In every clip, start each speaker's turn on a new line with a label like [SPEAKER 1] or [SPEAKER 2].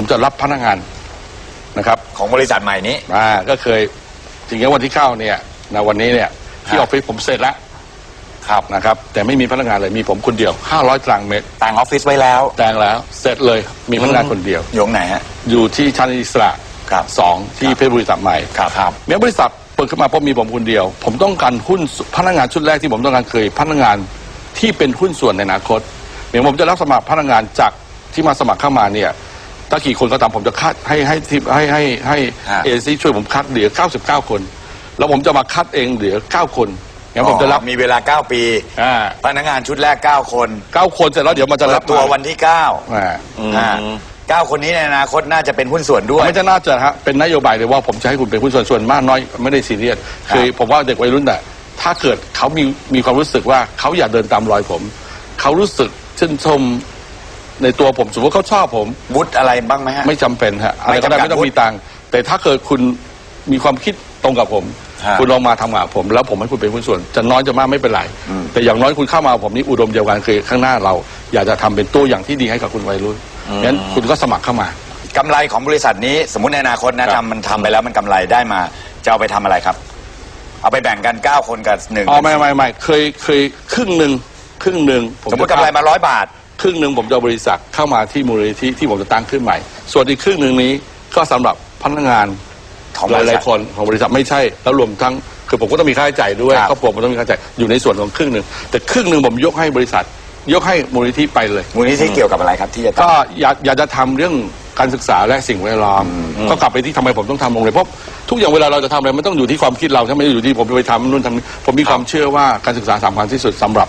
[SPEAKER 1] ผมจะรับพนักงานนะครับ
[SPEAKER 2] ของบริษัทใหม่นี้
[SPEAKER 1] อ่าก็เคยถึงแม้วันที่เข้าเนี่ยนะวันนี้เนี่ยที่อ
[SPEAKER 2] ฮะ
[SPEAKER 1] อฟฟิศผมเสร็จแล้วครับนะครับแต่ไม่มีพนักงานเลยมีผมคนเดียว 500ตารางเมตร
[SPEAKER 2] ต่างออฟฟิศไว้แล้ว
[SPEAKER 1] แต่งแล้วเสร็จเลยมีพนักงานคนเดียว
[SPEAKER 2] อยู่ตรงไหนฮะ
[SPEAKER 1] อยู่ที่ชั้นอิสระ
[SPEAKER 2] ครับ
[SPEAKER 1] สองที่เพชรบุรีสับใหม่
[SPEAKER 2] ครับครับ
[SPEAKER 1] เมื่อบริษัทเปิดขึ้นมาเพราะมีผมคนเดียว ผมต้องการหุ้นพนักงานชุดแรกที่ผมต้องการเคยพนักงานที่เป็นหุ้นส่วนในอนาคตเดี๋ยวผมจะรับสมัครพนักงานจากที่มาสมัครเข้ามาเนี่ย ถ้ากี่คนก็ตามผมจะคัดให้ให้ทีมให้ให้ให้
[SPEAKER 2] ฮะ
[SPEAKER 1] เอซีช่วยผมคัดเหลือ 99 คน แล้วผมจะมาคัดเองเหลือ 9 คนงั้นผมจะรับ
[SPEAKER 2] อ๋อมีเวลา 9 ปี
[SPEAKER 1] อ่า
[SPEAKER 2] พนักงานชุดแรก 9 คน
[SPEAKER 1] 9 คนเสร็จแล้วเดี๋ยวมันจะ
[SPEAKER 2] เปิ
[SPEAKER 1] รั
[SPEAKER 2] ด
[SPEAKER 1] บ
[SPEAKER 2] ตัว
[SPEAKER 1] มา
[SPEAKER 2] วันที่9
[SPEAKER 1] อ่า
[SPEAKER 2] อ่าเก้าคนนี้ในอนาคตน่าจะเป็นหุ้นส่วนด้วย
[SPEAKER 1] ไม่จะน่าจะฮะเป็นนโยบายเลยว่าผมจะให้คุณเป็นหุ้นส่วนส่วนมากน้อยไม่ได้ซีเรียส
[SPEAKER 2] ครับ
[SPEAKER 1] คือผมว่าเด็กวัยรุ่นน่ะถ้าเกิดเขามีมีความรู้สึกว่าเขาอยากเดินตามรอยผม เขารู้สึกชื่นชม ในตัวผมสมมติว่าเขาชอบผม
[SPEAKER 2] วุฒิอะไรบ้างไหมฮะ
[SPEAKER 1] ไม่จำเป็นฮะอะไรก็ได้
[SPEAKER 2] ไม่จำกัด
[SPEAKER 1] ไม่ต้องมีตังค์แต่ถ้าเกิดคุณมีความคิดตรงกับผม
[SPEAKER 2] ฮะ
[SPEAKER 1] คุณลองมาทำงานกับผม แล้วผมให้คุณเป็นหุ้นส่วน จะน้อยจะมากไม่เป็นไร
[SPEAKER 2] อืม
[SPEAKER 1] แต่อย่างน้อยคุณเข้ามากับผมนี่อุดมเดียวกันคือข้างหน้าเรา อยากจะทำเป็นตัวอย่างที่ดีให้กับคุณวัยรุ่นงั้นคุณก็สมัครเข้ามา
[SPEAKER 2] กำไรของบริษัทนี้สมมติในอนาคตนะครับ ทำมันทำไปแล้วมันกำไรได้มา จะเอาไปทำอะไรครับ เอาไปแบ่งกัน 9 คนกับหนึ่ง
[SPEAKER 1] อ๋อไม่ไม่ไม่เคยเคยครึ่งหนึ่ง ครึ่งหนึ่งผ
[SPEAKER 2] สมมติกำไรมาร้อยบาท
[SPEAKER 1] ครึ่งหนึ่งผมจะเอาบริษัทเข้ามาที่มูลนิธิที่ผมจะตั้งขึ้นใหม่ ส่วนอีกครึ่งหนึ่งนี้ก็สำหรับพนักงาน
[SPEAKER 2] ของ
[SPEAKER 1] ห
[SPEAKER 2] บริษัท
[SPEAKER 1] ลายๆคนของบริษัทไม่ใช่ แล้วรวมทั้งคือผมก็ต้องมีค่าใช้จ่ายด้วย
[SPEAKER 2] ครับ
[SPEAKER 1] ครอบครัวผมต้องมีค่าใช้จ่ายอยู่ในส่วนของครึ่งหนึ่งแต่ครึ่งหนึ่งผมยกให้บริษัท ยกให้มูลนิธิไปเลย
[SPEAKER 2] มูลนิธิเกี่ยวกับอะไรครับที่จะ
[SPEAKER 1] ก็
[SPEAKER 2] ท
[SPEAKER 1] อยากอยากจะทำเรื่องการศึกษาและสิ่งแวดล้อมก็กลับไปที่ทำไมผมต้องทำโรงเรียนเพราะทุกอย่างเวลาเราจะทำอะไรมันต้องอยู่ที่ความคิดเราถ้าไม่ได้อยู่ที่ผมไปทำนู่นทำนี่ผมมีความเชื่อว่าการศึกษาสำคัญที่สุดสำหรับ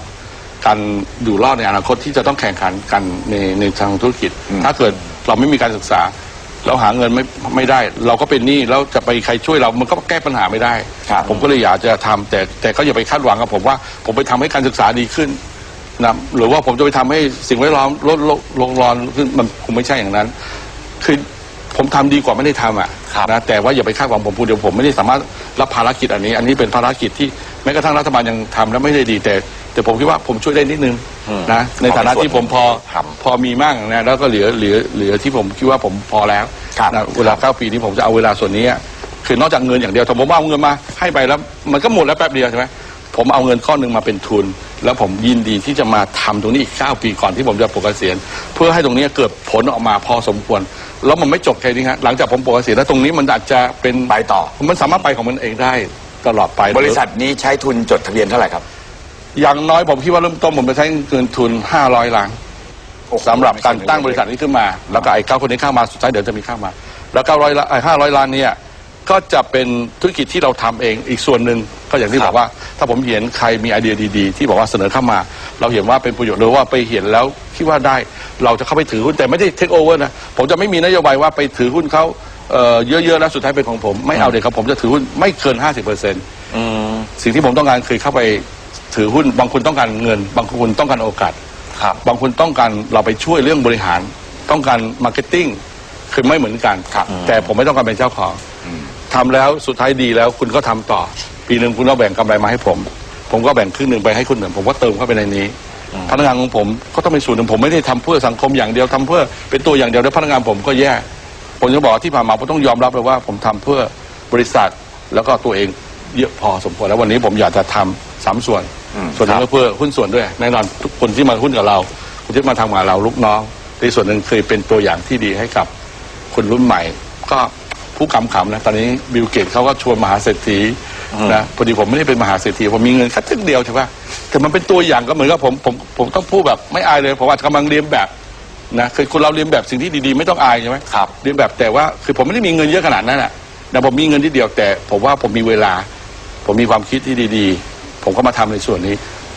[SPEAKER 1] การอยู่รอดในอนาคตที่จะต้องแข่งขันกันในในทางธุรกิจ ถ้าเกิดเราไม่มีการศึกษา เราหาเงินไม่ไม่ได้ เราก็เป็นหนี้แล้วจะไปใครช่วยเรามันก็แก้ปัญหาไม่ได้
[SPEAKER 2] ครับ
[SPEAKER 1] ผมก็เลยอยากจะทำแต่แต่ก็อย่าไปคาดหวังกับผมว่า ผมไปทำให้การศึกษาดีขึ้นนะหรือว่าผมจะไปทำให้สิ่งแวดล้อมลดโลกโลกร้อนขึ้นมันคงไม่ใช่อย่างนั้น คือผมทำดีกว่าไม่ได้ทำอะ
[SPEAKER 2] ครับ
[SPEAKER 1] นะแต่ว่าอย่าไปคาดหวังผมพูดเดี๋ยวผมไม่ได้สามารถรับภารกิจอันนี้ อันนี้เป็นภารกิจที่แม้กระทั่งรัฐบาลยังทำแล้วไม่ได้ดีแต่ แต่ผมคิดว่าผมช่วยได้นิดนึงนะในฐานะที่ผมพอ
[SPEAKER 2] ครับ
[SPEAKER 1] พอมีมากนะแล้วก็เหลือเหลือเหลือที่ผมคิดว่าผมพอแล้ว
[SPEAKER 2] ครับ
[SPEAKER 1] นะเวลาเก้าปีนี้ผมจะเอาเวลาส่วนนี้อะคือนอกจากเงินอย่างเดียวถ้าผมเอาเงินมาให้ไปแล้ว มันก็หมดแล้วแป๊บเดียวใช่ไหมผมเอาเงินก้อนหนึ่งมาเป็นทุน แล้วผมยินดีที่จะมาทำตรงนี้อีก 9 ปีก่อนที่ผมจะปลดเกษียณเพื่อให้ตรงนี้เกิดผลออกมาพอสมควร แล้วมันไม่จบแค่นี้ฮะหลังจากผมปลดเกษียณแล้วตรงนี้มันอาจจะเป็น
[SPEAKER 2] ไปต่อ
[SPEAKER 1] มันสามารถไปของมันเองได้ตลอดไป
[SPEAKER 2] บริษัทนี้ใช้ทุนจดทะเบียนเท่าไหร่ครับ
[SPEAKER 1] อย่างน้อยผมคิดว่าเริ่มต้นผมจะใช้เงินทุน 500ล้านสำหรับการตั้งบริษัทนี้ขึ้นมา แล้วก็ไอ้เก้าคนนี้เข้ามาสุดท้ายเดี๋ยวจะมีเข้ามา แล้วเก้าร้อยไอ้ห้าร้อยล้านเนี่ยก็จะเป็นธุรกิจที่เราทำเองอีกส่วนหนึ่งก็อย่างที่
[SPEAKER 2] ครับ
[SPEAKER 1] บอกว่า ถ้าผมเห็นใครมีไอเดียดีๆ ที่บอกว่าเสนอเข้ามา เราเห็นว่าเป็นประโยชน์หรือว่าไปเห็นแล้วคิดว่าได้เราจะเข้าไปถือหุ้นแต่ไม่ได้เทคโอเวอร์นะผมจะไม่มีนโยบายว่าไปถือหุ้นเขาเอ่อเยอะๆแล้วสุดท้ายเป็นของผม ไม่เอาเด็กครับผมจะถือหุ้นไม่เกิน 50เปอร์เซ็นต์สิ่งที่ผมต้องการคือเข้าไป ถือหุ้น บางคนต้องการเงิน บางคนต้องการโอกาส
[SPEAKER 2] ครับ
[SPEAKER 1] บางคนต้องการเราไปช่วยเรื่องบริหาร ต้องการมาร์เก็ตติ้งคือไม่เหมือนกัน
[SPEAKER 2] ครับ
[SPEAKER 1] แต่ผมไม่ต้องการเป็นเจ้าของทำแล้วสุดท้ายดีแล้วคุณก็ทำต่อ ปีหนึ่งคุณก็แบ่งกำไรมาให้ผม ผมก็แบ่งครึ่งหนึ่งไปให้คุณหนึ่งผมก็เติมเข้าไปในนี้พนักงานของผมก็ต้องเป็นส่วนหนึ่งผมไม่ได้ทำเพื่อสังคมอย่างเดียวทำเพื่อเป็นตัวอย่างเดียวแล้วพนักงานผมก็แย่ผมจะบอกว่าที่ผ่านมาผมต้องยอมรับเลยว่า ผมทำเพื่อบริษัทแล้วก็ตัวเองเยอะพอสมควรแล้ววันนี้ผมอยากจะทำสามส่วน
[SPEAKER 2] อืม
[SPEAKER 1] ส่วนหนึงก็เพื่อหุ้นส่วนด้วยแน่นอนทุกคนที่มาหุ้นกับเราคนที่มาทำงานเราลูกน้องในส่วนหนึ่งเคยเป็นตัวอย่างที่ดีให้กับคนรุ่นใหม่ ก็ผู้กำขำนะตอนนี้บิลเกตเขาก็ชวนมหาเศรษฐีนะพอดีผมไม่ได้เป็นมหาเศรษฐีผมมีเงินแค่ทึกเดียวใช่ปะแต่มันเป็นตัวอย่างก็เหมือนกับผมผมผมต้องพูดแบบไม่อายเลยเพราะว่ากำลังเรียนแบบนะคือคนเราเรียนแบบสิ่งที่ดีๆ ไม่ต้องอายใช่ไหม
[SPEAKER 2] ครับ
[SPEAKER 1] เรียนแบบแต่ว่าคือผมไม่ได้มีเงินเยอะขนาดนั้นแหละแต่ผมมีเงินที่เดียวแต่ผมว่าผมมีเวลา ผมมีความคิดที่ดีๆ ผมก็มาทำในส่วนนี้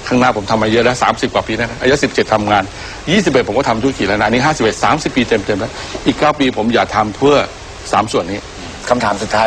[SPEAKER 1] ข้างหน้าผมทำมาเยอะแล้วสามสิบกว่าปีนะอายุสิบเจ็ดทำงานยี่สิบเอ็ดผมก็ทำธุรกิจแล้วนะอันนี้51 30ปีเต็มๆแล้วอีกเก้าปีผมอยากทำเพื่อสามส่วนนี้
[SPEAKER 2] คำถามสุดท้าย